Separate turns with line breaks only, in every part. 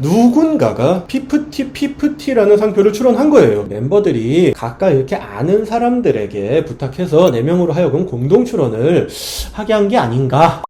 누군가가 피프티 피프티라는 상표를 출원한 거예요. 멤버들이 각각 이렇게 아는 사람들에게 부탁해서 4명으로 하여금 공동 출원을 하게 한 게 아닌가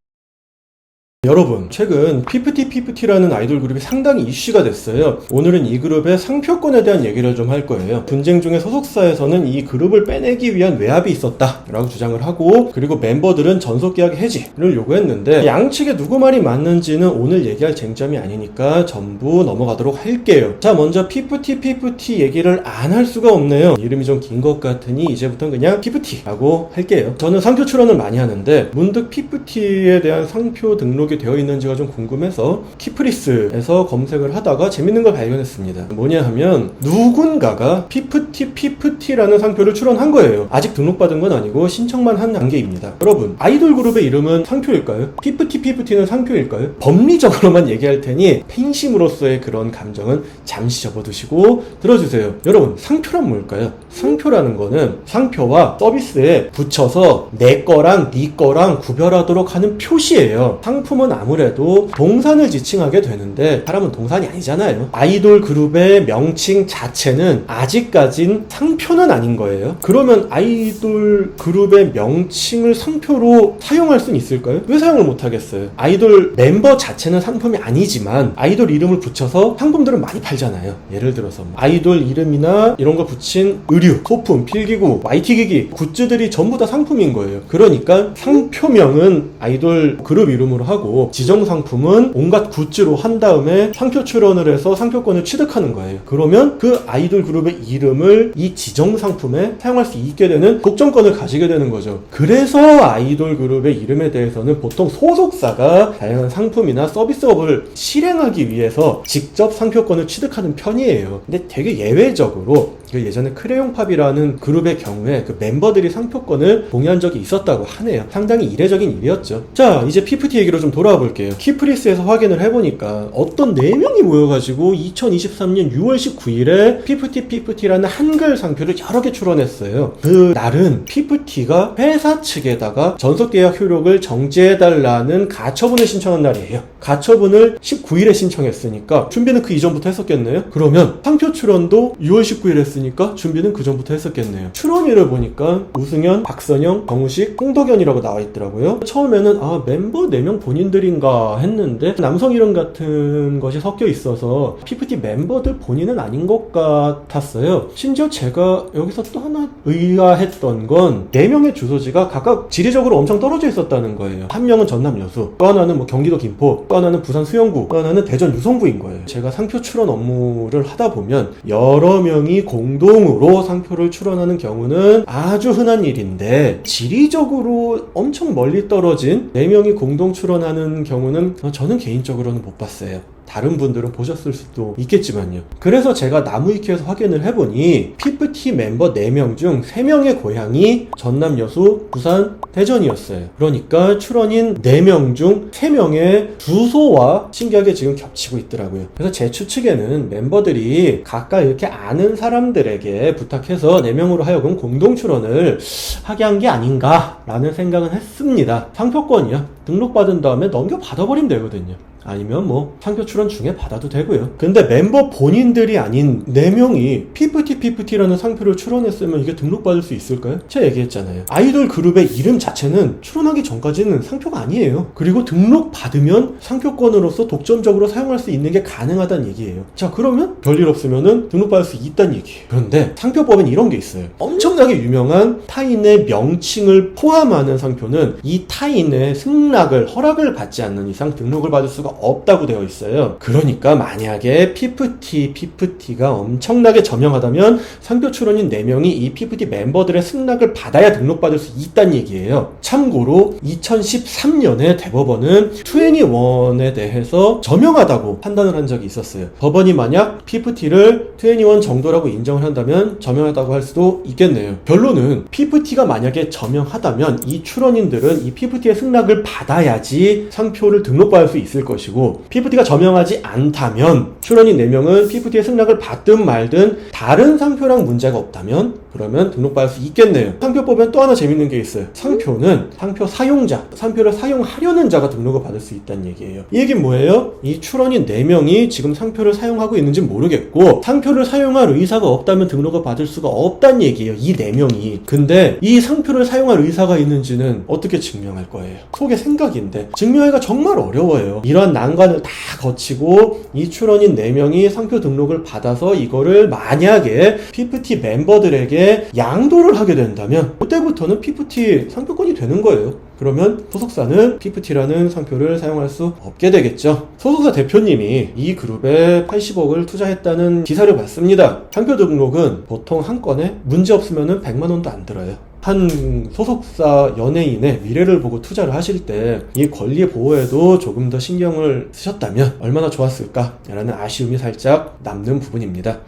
여러분, 최근 피프티 피프티라는 아이돌 그룹이 상당히 이슈가 됐어요. 오늘은 이 그룹의 상표권에 대한 얘기를 좀 할 거예요. 분쟁 중에 소속사에서는 이 그룹을 빼내기 위한 외압이 있었다 라고 주장을 하고, 그리고 멤버들은 전속 계약 해지를 요구했는데, 양측의 누구 말이 맞는지는 오늘 얘기할 쟁점이 아니니까 전부 넘어가도록 할게요. 자, 먼저 피프티 피프티 얘기를 안 할 수가 없네요. 이름이 좀 긴 것 같으니 이제부터는 그냥 피프티라고 할게요. 저는 상표 출원을 많이 하는데, 문득 피프티에 대한 상표 등록 이 되어 있는지가 좀 궁금해서 키프리스에서 검색을 하다가 재밌는 걸 발견했습니다. 뭐냐 하면 누군가가 피프티 피프티라는 상표를 출원한 거예요. 아직 등록받은 건 아니고 신청만 한 단계입니다. 여러분 아이돌 그룹의 이름은 상표일까요? 피프티 피프티는 상표일까요? 법리적으로만 얘기할 테니 팬심으로서의 그런 감정은 잠시 접어두시고 들어주세요. 여러분 상표란 뭘까요? 상표라는 거는 상표와 서비스에 붙여서 내 거랑 네 거랑 구별하도록 하는 표시예요. 상품 은 아무래도 동산을 지칭하게 되는데 사람은 동산이 아니잖아요. 아이돌 그룹의 명칭 자체는 아직까진 상표는 아닌 거예요. 그러면 아이돌 그룹의 명칭을 상표로 사용할 수는 있을까요? 왜 사용을 못 하겠어요? 아이돌 멤버 자체는 상품이 아니지만 아이돌 이름을 붙여서 상품들은 많이 팔잖아요. 예를 들어서 뭐 아이돌 이름이나 이런 거 붙인 의류, 소품, 필기구, YT기기, 굿즈들이 전부 다 상품인 거예요. 그러니까 상표명은 아이돌 그룹 이름으로 하고 지정 상품은 온갖 굿즈로 한 다음에 상표 출원을 해서 상표권을 취득하는 거예요. 그러면 그 아이돌 그룹의 이름을 이 지정 상품에 사용할 수 있게 되는 독점권을 가지게 되는 거죠. 그래서 아이돌 그룹의 이름에 대해서는 보통 소속사가 다양한 상품이나 서비스업을 실행하기 위해서 직접 상표권을 취득하는 편이에요. 근데 되게 예외적으로 그 예전에 크레용팝이라는 그룹의 경우에 그 멤버들이 상표권을 공유한 적이 있었다고 하네요. 상당히 이례적인 일이었죠. 자, 이제 PPT 얘기로 좀 돌아와 볼게요. 키프리스에서 확인을 해보니까 어떤 4명이 모여가지고 2023년 6월 19일에 PPT PPT라는 한글 상표를 여러 개 출원했어요. 그 날은 PPT가 회사 측에다가 전속 계약 효력을 정지해달라는 가처분을 신청한 날이에요. 가처분을 19일에 신청했으니까 준비는 그 이전부터 했었겠네요. 그러면 상표 출원도 6월 19일 했으니까 준비는 그 전부터 했었겠네요. 출원일을 보니까 우승현, 박선영, 정우식, 홍덕현이라고 나와 있더라고요. 처음에는 아 멤버 4명 본인 들인가 했는데 남성 이름 같은 것이 섞여 있어서 PPT 멤버들 본인은 아닌 것 같았어요. 심지어 제가 여기서 또 하나 의아했던 건 4명의 주소지가 각각 지리적으로 엄청 떨어져 있었다는 거예요. 한 명은 전남 여수, 또 하나는 뭐 경기도 김포, 또 하나는 부산 수영구, 또 하나는 대전 유성구인 거예요. 제가 상표 출원 업무를 하다 보면 여러 명이 공동으로 상표를 출원하는 경우는 아주 흔한 일인데 지리적으로 엄청 멀리 떨어진 4명이 공동 출원 하는 경우는 저는 개인적으로는 못 봤어요. 다른 분들은 보셨을 수도 있겠지만요. 그래서 제가 나무위키에서 확인을 해보니 피프티 멤버 4명 중 3명의 고향이 전남 여수, 부산, 대전이었어요. 그러니까 출원인 4명 중 3명의 주소와 신기하게 지금 겹치고 있더라고요. 그래서 제 추측에는 멤버들이 각각 이렇게 아는 사람들에게 부탁해서 4명으로 하여금 공동 출원을 하게 한 게 아닌가라는 생각은 했습니다. 상표권이요. 등록받은 다음에 넘겨받아버리면 되거든요. 아니면 뭐 상표 출원 중에 받아도 되고요. 근데 멤버 본인들이 아닌 4명이 PPT PPT라는 상표를 출원했으면 이게 등록받을 수 있을까요? 제가 얘기했잖아요. 아이돌 그룹의 이름 자체는 출원하기 전까지는 상표가 아니에요. 그리고 등록받으면 상표권으로서 독점적으로 사용할 수 있는 게 가능하다는 얘기예요. 자, 그러면 별일 없으면은 등록받을 수 있다는 얘기예요. 그런데 상표법엔 이런 게 있어요. 엄청나게 유명한 타인의 명칭을 포함하는 상표는 이 타인의 승낙을 허락을 받지 않는 이상 등록을 받을 수가 없다고 되어 있어요. 그러니까 만약에 PPT, PPT가 엄청나게 저명하다면 상표 출원인 4명이 이 PPT 멤버들의 승낙을 받아야 등록받을 수 있다는 얘기예요. 참고로 2013년에 대법원은 21에 대해서 저명하다고 판단을 한 적이 있었어요. 법원이 만약 PPT를 21 정도라고 인정을 한다면 저명하다고 할 수도 있겠네요. 결론은 PPT가 만약에 저명하다면 이 출원인들은 이 PPT의 승낙을 받아야지 상표를 등록받을 수 있을 것이 고 PPT가 저명하지 않다면 출원인 4명은 PPT의 승낙을 받든 말든 다른 상표랑 문제가 없다면 그러면 등록받을 수 있겠네요. 상표법엔 또 하나 재밌는 게 있어요. 상표는 상표 사용자, 상표를 사용하려는 자가 등록을 받을 수 있다는 얘기예요. 이 얘기는 뭐예요? 이 출원인 4명이 지금 상표를 사용하고 있는지 모르겠고 상표를 사용할 의사가 없다면 등록을 받을 수가 없다는 얘기예요. 이 4명이. 근데 이 상표를 사용할 의사가 있는지는 어떻게 증명할 거예요? 속의 생각인데 증명하기가 정말 어려워요. 이런 난관을 다 거치고 이 출원인 4명이 상표 등록을 받아서 이거를 만약에 PFT 멤버들에게 양도를 하게 된다면 그때부터는 PFT 상표권이 되는 거예요. 그러면 소속사는 PFT라는 상표를 사용할 수 없게 되겠죠. 소속사 대표님이 이 그룹에 80억을 투자했다는 기사를 봤습니다. 상표 등록은 보통 한 건에 문제 없으면 100만 원도 안 들어요. 한 소속사 연예인의 미래를 보고 투자를 하실 때 이 권리 보호에도 조금 더 신경을 쓰셨다면 얼마나 좋았을까라는 아쉬움이 살짝 남는 부분입니다.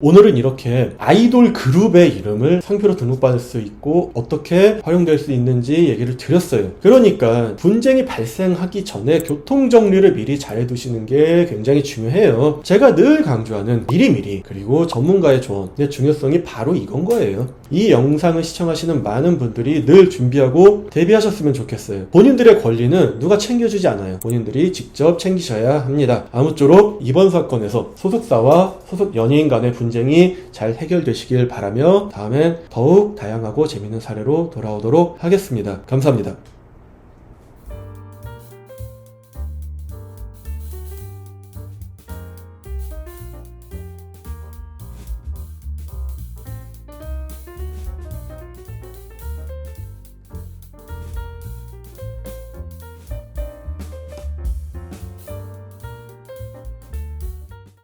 오늘은 이렇게 아이돌 그룹의 이름을 상표로 등록받을 수 있고 어떻게 활용될 수 있는지 얘기를 드렸어요. 그러니까 분쟁이 발생하기 전에 교통 정리를 미리 잘 해두시는 게 굉장히 중요해요. 제가 늘 강조하는 미리미리 그리고 전문가의 조언의 중요성이 바로 이건 거예요. 이 영상을 시청하시는 많은 분들이 늘 준비하고 대비하셨으면 좋겠어요. 본인들의 권리는 누가 챙겨주지 않아요. 본인들이 직접 챙기셔야 합니다. 아무쪼록 이번 사건에서 소속사와 소속 연예인 간의 분쟁이 잘 해결되시길 바라며 다음엔 더욱 다양하고 재밌는 사례로 돌아오도록 하겠습니다. 감사합니다.